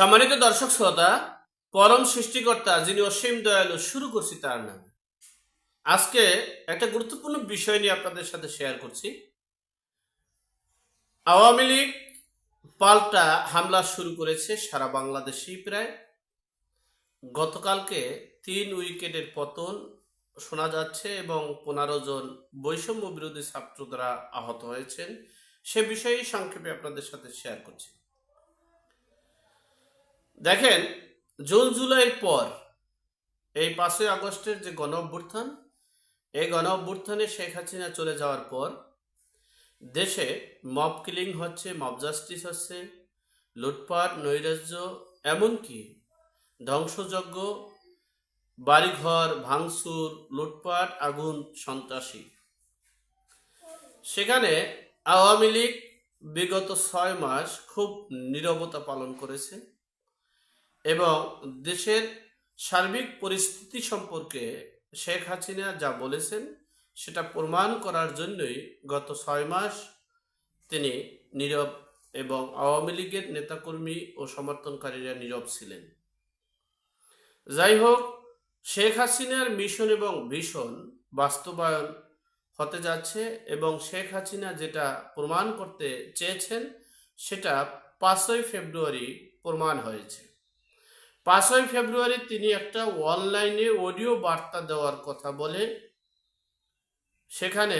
সম্মানিত দর্শক শ্রোতা, পরম সৃষ্টিকর্তা যিনি অসীম দয়ালু শুরু করছি তার নামে। আজকে একটা গুরুত্বপূর্ণ বিষয় নিয়ে আপনাদের সাথে শেয়ার করছি। আওয়ামী লীগ পাল্টা হামলা শুরু করেছে সারা বাংলাদেশেই প্রায়। গতকালকে তিন উইকেটের পতন শোনা যাচ্ছে এবং পনেরো জন বৈষম্য বিরোধী ছাত্ররা আহত হয়েছেন। সে বিষয়েই সংক্ষেপে আপনাদের সাথে শেয়ার করছি। দেখেন, জুন, জুলাইয়ের পর, এই পাঁচই আগস্টের যে গণ অভ্যুত্থান এই গণ অভ্যুত্থানে শেখ হাসিনা চলে যাওয়ার পর, দেশে মব কিলিং হচ্ছে, মব জাস্টিস হচ্ছে, লুটপাট, নৈরাজ্য, এমনকি ধ্বংসযজ্ঞ, বাড়িঘর, ভাঙচুর, লুটপাট, আগুন, সন্ত্রাসী। সেখানে আওয়ামী লীগ বিগত ছয় মাস খুব নীরবতা পালন করেছে। এবং দেশের সার্বিক পরিস্থিতি সম্পর্কে শেখ হাসিনা যা বলেছেন, সেটা প্রমাণ করার জন্যই গত ছয় মাস তিনি নীরব এবং আওয়ামী লীগের নেতাকর্মী ও সমর্থনকারীরা নীরব ছিলেন। যাই হোক, শেখ হাসিনার মিশন এবং ভীষণ বাস্তবায়ন হতে যাচ্ছে এবং শেখ হাসিনা যেটা প্রমাণ করতে চেয়েছেন, সেটা পাঁচই ফেব্রুয়ারি প্রমাণ হয়েছে। পাঁচই ফেব্রুয়ারি তিনি একটা অনলাইনে অডিও বার্তা দেওয়ার কথা বলে সেখানে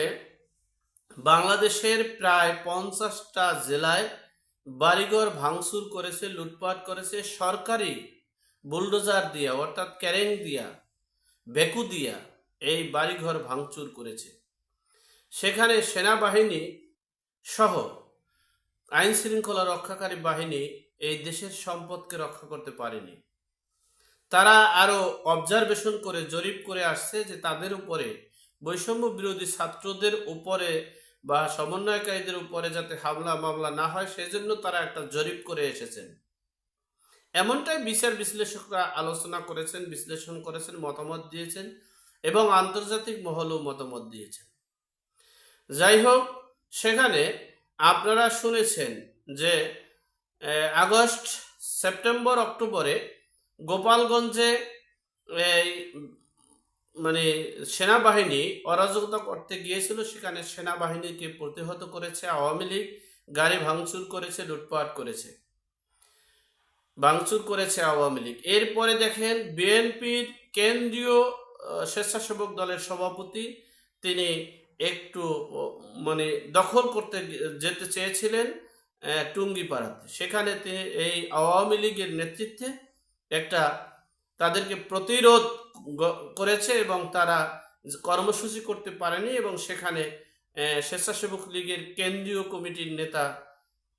বাংলাদেশের প্রায় পঞ্চাশটা জেলায় বাড়িঘর ভাঙচুর করেছে, লুটপাট করেছে, সরকারি বুলডোজার দিয়া, অর্থাৎ ক্যারেং দিয়া, বেকু দিয়া এই বাড়িঘর ভাঙচুর করেছে। সেখানে সেনাবাহিনী সহ আইন শৃঙ্খলা রক্ষাকারী বাহিনী এই দেশের সম্পদকে রক্ষা করতে পারেনি। তারা আরও অবজারভেশন করে, জরিপ করে আসছে যে তাদের উপরে বৈষম্য বিরোধী ছাত্রদের উপরে বা সমন্বয়কারীদের উপরে যাতে হামলা মামলা না হয়, সেজন্য তারা একটা জরিপ করে এসেছেন। এমনটাই বিচার বিশ্লেষকরা আলোচনা করেছেন, বিশ্লেষণ করেছেন, মতামত দিয়েছেন এবং আন্তর্জাতিক মহলও মতামত দিয়েছেন। যাই হোক, সেখানে আপনারা শুনেছেন যে আগস্ট, সেপ্টেম্বর, অক্টোবরে গোপালগঞ্জে এই মানে সেনাবাহিনী অরাজকতা করতে গিয়েছিল, সেখানে সেনাবাহিনীকে প্রতিহত করেছে, আওয়ামী লীগ গাড়ি ভাঙচুর করেছে, লুটপাট করেছে। ভাঙচুর করেছে আওয়ামী লীগ। এরপরে দেখেন বিএনপির কেন্দ্রীয় স্বেচ্ছাসেবক দলের সভাপতি তিনি একটু মানে দখল করতে যেতে চেয়েছিলেন টুঙ্গিপাড়াতে। সেখানে তিনি এই আওয়ামী লীগের নেতৃত্বে একটা তাদেরকে প্রতিরোধ করেছে এবং তারা কর্মসূচি করতে পারেনি এবং সেখানে স্বেচ্ছাসেবক লীগের কেন্দ্রীয় কমিটির নেতা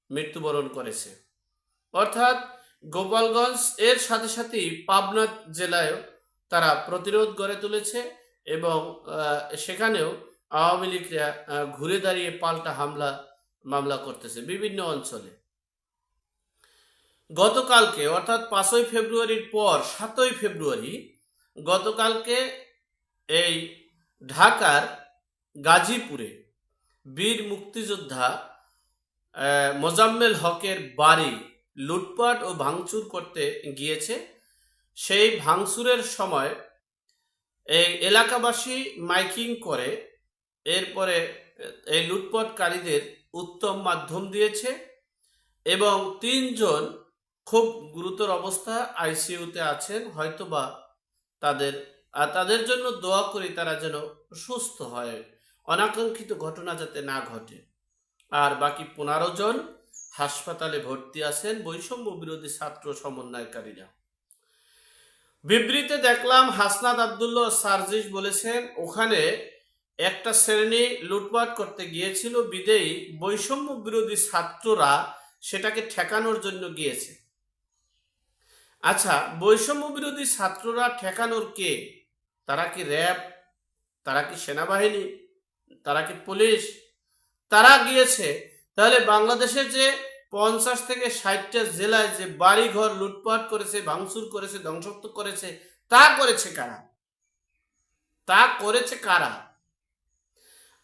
মৃত্যুবরণ করেছে। অর্থাৎ গোপালগঞ্জ এর সাথে সাথেই পাবনা জেলায়ও তারা প্রতিরোধ গড়ে তুলেছে এবং সেখানেও আওয়ামী লীগরা ঘুরে দাঁড়িয়ে পাল্টা হামলা, মামলা করতেছে বিভিন্ন অঞ্চলে। গতকালকে, অর্থাৎ পাঁচই ফেব্রুয়ারির পর সাতই ফেব্রুয়ারি, গতকালকে এই ঢাকার গাজীপুরে বীর মুক্তিযোদ্ধা মোজাম্মেল হকের বাড়ি লুটপাট ও ভাঙচুর করতে গিয়েছে। সেই ভাঙচুরের সময় এই এলাকাবাসী মাইকিং করে, এরপরে এই লুটপাটকারীদের উত্তম মাধ্যম দিয়েছে এবং তিনজন খুব গুরুতর অবস্থা আইসিইউতে আছেন, হয়তোবা তাদের, আর তাদের জন্য দোয়া করি তারা যেন সুস্থ হয়। অনাকাঙ্ক্ষিত ঘটনা যাতে না ঘটে। আর বাকি পনেরো জন হাসপাতালে ভর্তি আছেন বৈষম্য বিরোধী ছাত্র সমন্বয়কারীরা। বিবৃতে দেখলাম হাসনাদ আবদুল্লাহ সার্জিস বলেছেন, ওখানে একটা শ্রেণি লুটপাট করতে গিয়েছিল, বিদেয়ী বৈষম্য বিরোধী ছাত্ররা সেটাকে ঠেকানোর জন্য গিয়েছে। আচ্ছা বৈষম্য বিরোধী ছাত্ররা ঠেকানোর কে? তারা কি র্যাব? তারা কি সেনাবাহিনী? তারা কি পুলিশ? তারা গিয়েছে। তাহলে বাংলাদেশের যে পঞ্চাশ থেকে ষাটটা জেলায় যে বাড়িঘর লুটপাট করেছে, ভাঙচুর করেছে ধ্বংসত্ব করেছে, তা করেছে কারা? তা করেছে কারা?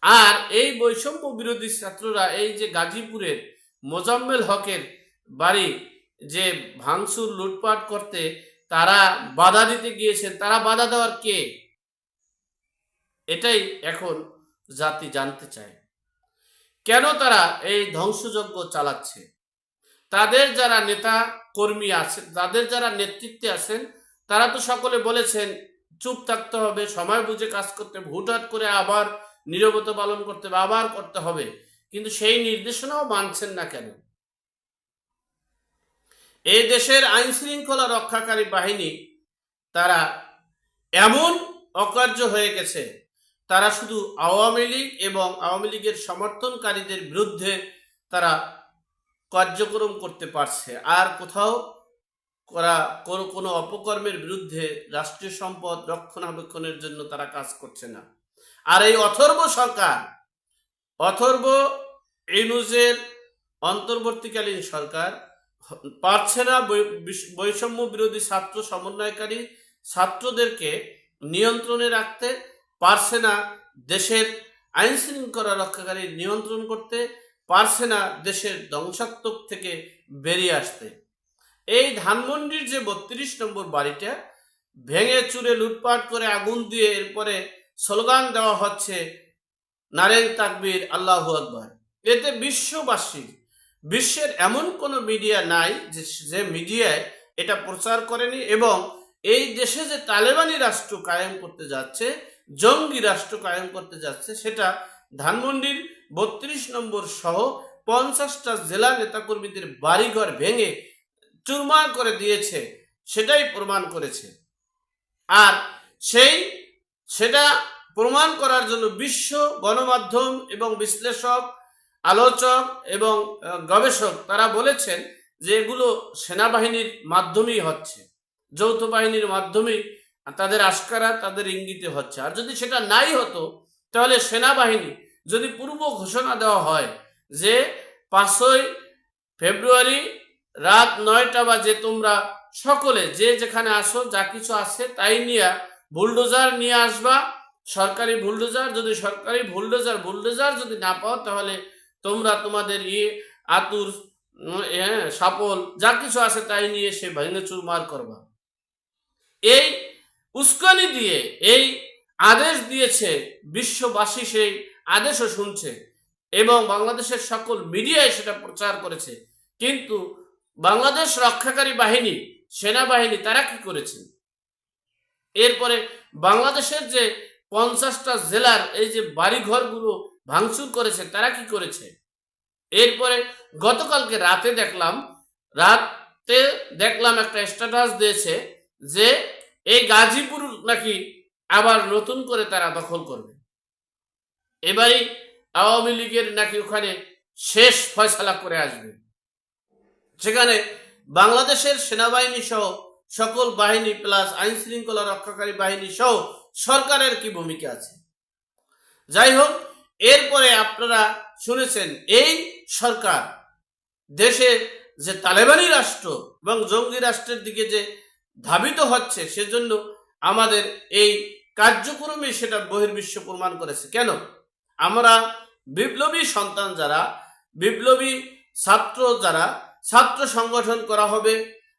আর এই বৈষম্য বিরোধী ছাত্ররা, এই যে গাজীপুরের মোজাম্মেল হকের বাড়ি যে ভাঙচুর, লুটপাট করতে তারা বাধা দিতে গিয়েছেন, তারা বাধা দেওয়ার কে? এটাই এখন জাতি জানতে চায়। কেন তারা এই ধ্বংসযজ্ঞ চালাচ্ছে? তাদের যারা নেতা কর্মী আছেন, তাদের যারা নেতৃত্বে আছেন, তারা তো সকলে বলেছেন, চুপ থাকতে হবে, সময় বুঝে কাজ করতে হুটহাট করে আবার নীরবতা পালন করতে হবে, আবার করতে হবে। কিন্তু সেই নির্দেশনাও মানছেন না কেন? এই দেশের আইন শৃঙ্খলা রক্ষাকারী বাহিনী তারা এমন অকার্য হয়ে গেছে, তারা শুধু আওয়ামী লীগ এবং আওয়ামী লীগের সমর্থনকারীদের বিরুদ্ধে তারা কার্যক্রম করতে পারছে। আর কোথাও করা কোনো কোনো অপকর্মের বিরুদ্ধে রাষ্ট্রীয় সম্পদ রক্ষণাবেক্ষণের জন্য তারা কাজ করছে না। আর এই অথর্ব সরকার, অথর্ব ইনুজের অন্তর্বর্তীকালীন সরকার পারছে না বৈষম্য বিরোধী ছাত্র সমন্বয়কারী ছাত্রদেরকে নিয়ন্ত্রণে রাখতে, পারছে না দেশের আইন শৃঙ্খলা রক্ষাকারী নিয়ন্ত্রণ করতে, পারছে না দেশের ধ্বংসাত্মক থেকে বেরিয়ে আসতে। এই ধানমন্ডির যে বত্রিশ নম্বর বাড়িটা, ভেঙে চুরে লুটপাট করে আগুন দিয়ে এরপরে স্লোগান দেওয়া হচ্ছে নারেন তাকবীর আল্লাহ আকবর। এতে বিশ্ববাসীর বিশ্বের এমন কোনো মিডিয়া নাই যে মিডিয়ায় এটা প্রচার করেনি এবং এই দেশে যে তালেবানি রাষ্ট্র কায়েম করতে যাচ্ছে, জঙ্গি রাষ্ট্র কায়েম করতে যাচ্ছে, সেটা ধানমন্ডির বত্রিশ নম্বর সহ পঞ্চাশটা জেলা নেতাকর্মীদের বাড়িঘর ভেঙে চুরমার করে দিয়েছে, সেটাই প্রমাণ করেছে। আর সেই, সেটা প্রমাণ করার জন্য বিশ্ব গণমাধ্যম এবং বিশ্লেষক আলোচক এবং গবেষক তারা বলেছেন যে এগুলো সেনাবাহিনীর মাধ্যমেই হচ্ছে। যৌথ বাহিনীর মাধ্যমেই তাদের আস্কারা তাদের ইঙ্গিতে হচ্ছে। আর যদি সেটা নাই হতো, তাহলে সেনাবাহিনী যদি পূর্ব ঘোষণা দেওয়া হয় যে পাঁচই ফেব্রুয়ারি রাত নয়টা বাজে তোমরা সকলে যে যেখানে আসো, যা কিছু আছে তাই নিয়ে বুলডোজার নিয়ে আসবা। সরকারি বুলডোজার, যদি সরকারি বুলডোজার বুলডোজার যদি না পাও, তাহলে তোমরা তোমাদের ইয়ে আতুর হ্যাঁ সাপল, যা কিছু আছে তাই নিয়ে সে ভেঙে চুরমার করবা। এই উস্কানি দিয়ে, এই আদেশ দিয়েছে বিশ্ববাসী সেই আদেশও শুনছে এবং বাংলাদেশের সকল মিডিয়ায় সেটা প্রচার করেছে। কিন্তু বাংলাদেশ রক্ষাকারী বাহিনী, সেনাবাহিনী, তারা কি করেছে? এরপরে বাংলাদেশের যে পঞ্চাশটা জেলার এই যে বাড়িঘরগুলো ভাঙচুর করেছে, তারা কি করেছে? এরপরে গতকালকে রাতে দেখলাম রাতে দেখলাম একটা স্ট্যাটাস দিয়েছে যে এই গাজীপুর নাকি আবার নতুন করে তারা দখল করবে। এবারই আওয়ামী লীগের নাকি ওখানে শেষ ফয়সালা করে আসবে। সেখানে বাংলাদেশের সেনাবাহিনী সহ সকল বাহিনী প্লাস আইন শৃঙ্খলা রক্ষাকারী বাহিনী সহ সরকারের কি ভূমিকা আছে? যাই হোক এরপরে আপনারা শুনেছেন, এই সরকার দেশে যে তালেবানি রাষ্ট্র এবং জঙ্গি রাষ্ট্রের দিকে যে ধাবিত হচ্ছে, সেজন্য আমাদের এই কার্যক্রমে সেটা বহির্বিশ্ব প্রমাণ করেছে। কেন? আমরা বিপ্লবী সন্তান যারা, বিপ্লবী ছাত্র যারা, ছাত্র সংগঠন করা হবে,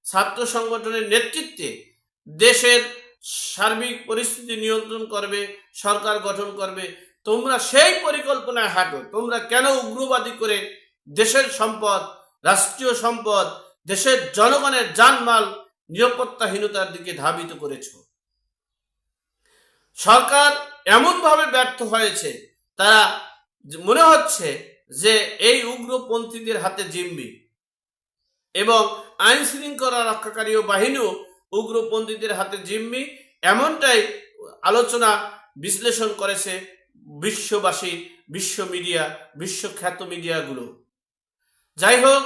ছাত্র সংগঠনের নেতৃত্বে দেশের সার্বিক পরিস্থিতি নিয়ন্ত্রণ করবে, সরকার গঠন করবে তোমরা সেই পরিকল্পনায় হাঁটো। তোমরা কেন উগ্রবাদী করে দেশের সম্পদ, রাষ্ট্রীয় সম্পদ, দেশের জনগণের জানমাল, নিরাপত্তাহীনতার দিকে ধাবিত করেছ? সরকার এমনভাবে ব্যর্থ হয়েছে, তারা মনে হচ্ছে যে এই উগ্রপন্থীদের হাতে জিম্মি। এবং আইন শৃঙ্খলা রক্ষাকারী বাহিনীও উগ্রপন্থীদের হাতে জিম্মি, এমনটাই আলোচনা বিশ্লেষণ করেছে বিশ্ববাসী বিশ্ব মিডিয়া বিশ্বখ্যাত মিডিয়াগুলো। যাই হোক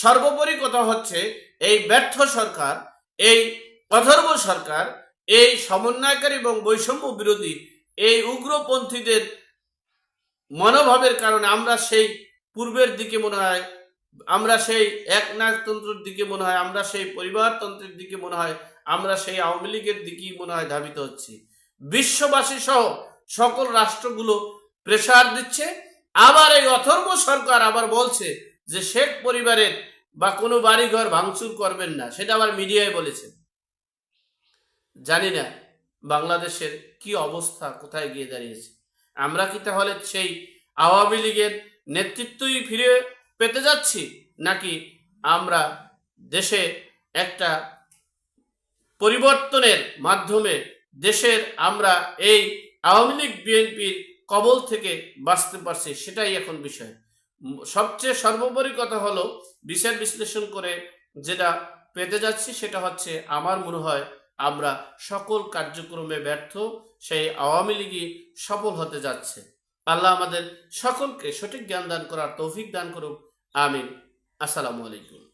সর্বোপরি কথা হচ্ছে, এই ব্যর্থ সরকার, এই অথর্ব সরকার, এই সমন্বয়কারী এবং বৈষম্য বিরোধী, এই উগ্রপন্থীদের মনোভাবের কারণে আমরা সেই পূর্বের দিকে মনে হয়, আমরা সেই একনায়কতন্ত্রের দিকে মনে হয়, আমরা সেই পরিবারতন্ত্রের দিকে মনে হয়, আমরা সেই আওয়ামী লীগের দিকেই মনে হয় ধাবিত হচ্ছি। বিশ্ববাসী সহ সকল রাষ্ট্রগুলো প্রেসার দিচ্ছে। আবার এই অথর্ব সরকার আবার বলছে যে শেখ পরিবারের বা কোনো বাড়িঘর ভাঙচুর করবেন না, সেটা আবার মিডিয়ায় বলেছে। জানি না বাংলাদেশের কি অবস্থা, কোথায় গিয়ে দাঁড়িয়েছে। আমরা কি তাহলে সেই আওয়ামী লীগের নেতৃত্বই ফিরে পেতে যাচ্ছি, নাকি আমরা দেশে একটা পরিবর্তনের মাধ্যমে দেশের আমরা এই আওয়ামী লীগ, বিএনপির কবল থেকে বাঁচতে পারছি সেটাই এখন বিষয়। সবচেয়ে সর্বোপরি কথা হলো বিচার বিশ্লেষণ করে যেটা পেতে যাচ্ছি সেটা হচ্ছে আমার মনে হয় আমরা সকল কার্যক্রমে ব্যর্থ, সেই আওয়ামী লীগই সফল হতে যাচ্ছে। আল্লাহ আমাদের সকলকে সঠিক জ্ঞান দান করার তৌফিক দান করুক। আমিন। আসসালামু আলাইকুম।